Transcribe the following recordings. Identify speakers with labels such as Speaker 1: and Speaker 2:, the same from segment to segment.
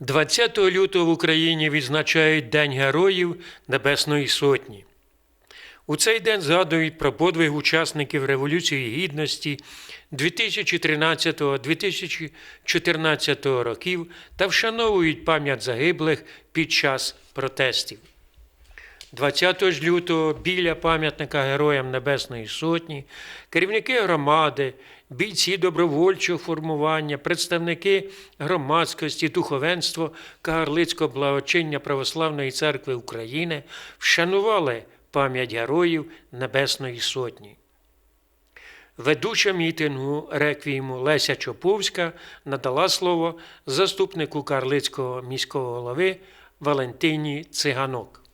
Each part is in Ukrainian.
Speaker 1: 20 лютого в Україні відзначають День Героїв Небесної Сотні. У цей день згадують про подвиг учасників Революції Гідності 2013-2014 років та вшановують пам'ять загиблих під час протестів. 20 лютого біля пам'ятника Героям Небесної Сотні керівники громади, бійці добровольчого формування, представники громадськості, духовенство Кагарлицького благочиння Православної церкви України вшанували пам'ять героїв Небесної Сотні. Ведуча мітингу реквієму Леся Чоповська надала слово заступнику Карлицького міського голови Валентині Циганок.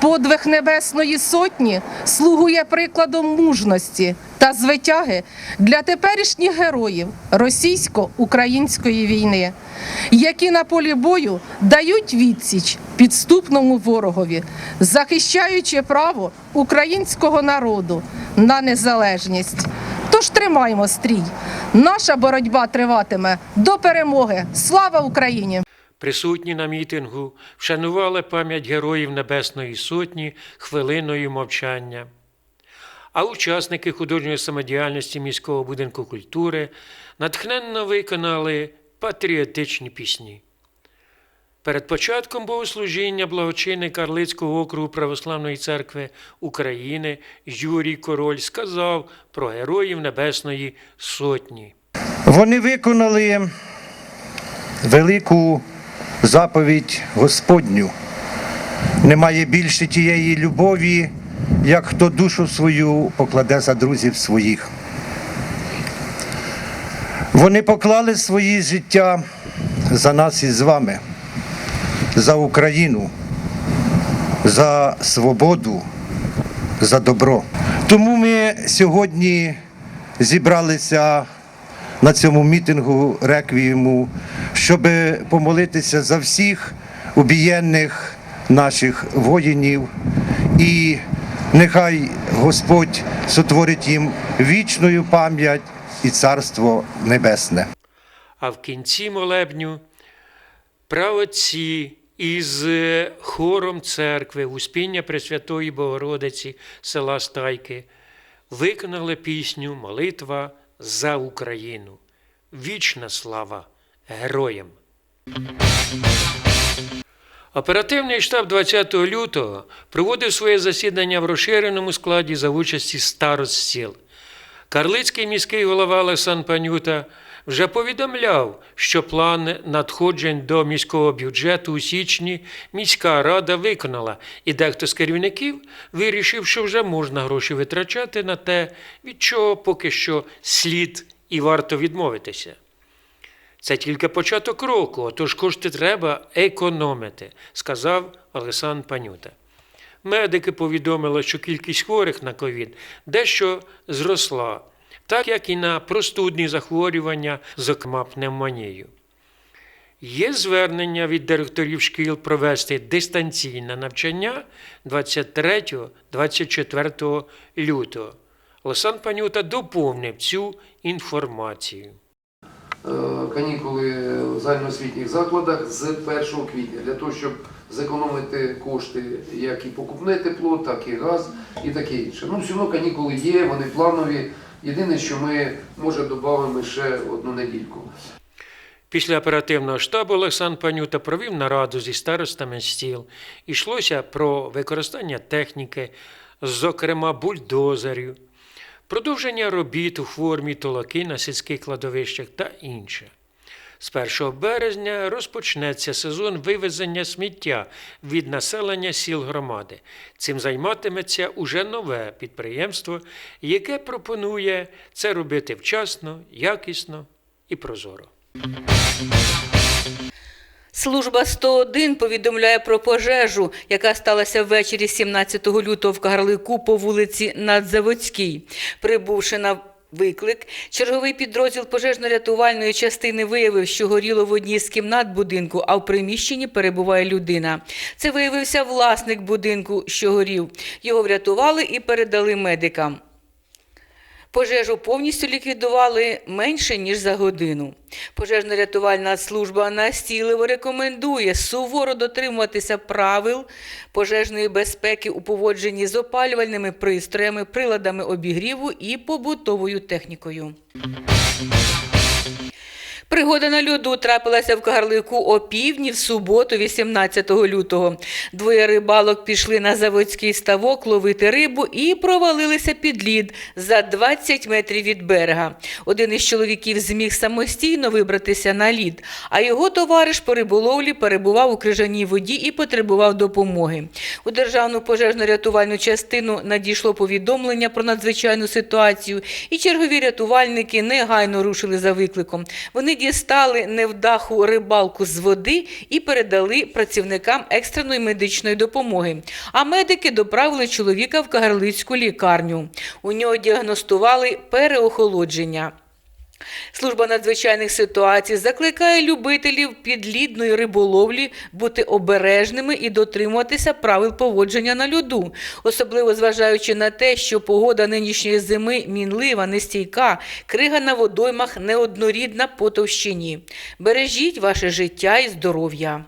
Speaker 2: Подвиг Небесної Сотні слугує прикладом мужності та звитяги для теперішніх героїв російсько-української війни, які на полі бою дають відсіч підступному ворогові, захищаючи право українського народу на незалежність. Тож тримаймо стрій. Наша боротьба триватиме до перемоги. Слава Україні!
Speaker 1: Присутні на мітингу вшанували пам'ять героїв Небесної Сотні хвилиною мовчання. А учасники художньої самодіяльності міського будинку культури натхненно виконали патріотичні пісні. Перед початком богослужіння благочинний Карлицького округу Православної церкви України Юрій Король сказав про героїв Небесної Сотні.
Speaker 3: Вони виконали велику заповідь Господню. Немає більше тієї любові, як хто душу свою покладе за друзів своїх. Вони поклали свої життя за нас із вами, за Україну, за свободу, за добро. Тому ми сьогодні зібралися на цьому мітингу реквієму, щоб помолитися за всіх убієнних наших воїнів. І нехай Господь сотворить їм вічною пам'ять і царство небесне.
Speaker 1: А в кінці молебню праотці із е, хором церкви Успіння Пресвятої Богородиці села Стайки виконали пісню Молитва за Україну. Вічна слава героям! Оперативний штаб 20 лютого проводив своє засідання в розширеному складі за участі старост сіл. Карлицький міський голова Олександр Панюта вже повідомляв, що план надходжень до міського бюджету у січні міська рада виконала, і дехто з керівників вирішив, що вже можна гроші витрачати на те, від чого поки що слід і варто відмовитися. Це тільки початок року, отож кошти треба економити, сказав Олександр Панюта. Медики повідомили, що кількість хворих на ковід дещо зросла, так як і на простудні захворювання, зокрема пневмонію. Є звернення від директорів шкіл провести дистанційне навчання 23-24 лютого. Олександр Панюта доповнив цю інформацію.
Speaker 4: Е, канікули в загальноосвітніх закладах з 1 квітня для того, щоб зекономити кошти як і покупне тепло, так і газ і таке інше. Ну, все одно канікули є, вони планові. Єдине, що ми може додамо ще одну недільку.
Speaker 1: Після оперативного штабу Олександр Панюта провів нараду зі старостами стіл. Ішлося про використання техніки, зокрема бульдозерів, продовження робіт у формі толоки на сільських кладовищах та інше. З 1 березня розпочнеться сезон вивезення сміття від населення сіл громади. Цим займатиметься уже нове підприємство, яке пропонує це робити вчасно, якісно і прозоро.
Speaker 5: Служба 101 повідомляє про пожежу, яка сталася ввечері 17 лютого в Кагарлику по вулиці Надзаводській. Прибувши на виклик, черговий підрозділ пожежно-рятувальної частини виявив, що горіло в одній з кімнат будинку, а в приміщенні перебуває людина. Це виявився власник будинку, що горів. Його врятували і передали медикам. Пожежу повністю ліквідували менше ніж за годину. Пожежно-рятувальна служба настійливо рекомендує суворо дотримуватися правил пожежної безпеки у поводженні з опалювальними пристроями, приладами обігріву і побутовою технікою. Пригода на льоду трапилася в Кагарлику о півдні в суботу, 18 лютого. Двоє рибалок пішли на заводський ставок ловити рибу і провалилися під лід за 20 метрів від берега. Один із чоловіків зміг самостійно вибратися на лід, а його товариш по риболовлі перебував у крижаній воді і потребував допомоги. У державну пожежно-рятувальну частину надійшло повідомлення про надзвичайну ситуацію, і чергові рятувальники негайно рушили за викликом. Вони дістали невдаху рибалку з води і передали працівникам екстреної медичної допомоги. А медики доправили чоловіка в Кагарлицьку лікарню. У нього діагностували переохолодження. Служба надзвичайних ситуацій закликає любителів підлідної риболовлі бути обережними і дотримуватися правил поводження на льоду, особливо зважаючи на те, що погода нинішньої зими мінлива, нестійка, крига на водоймах неоднорідна по товщині. Бережіть ваше життя і здоров'я.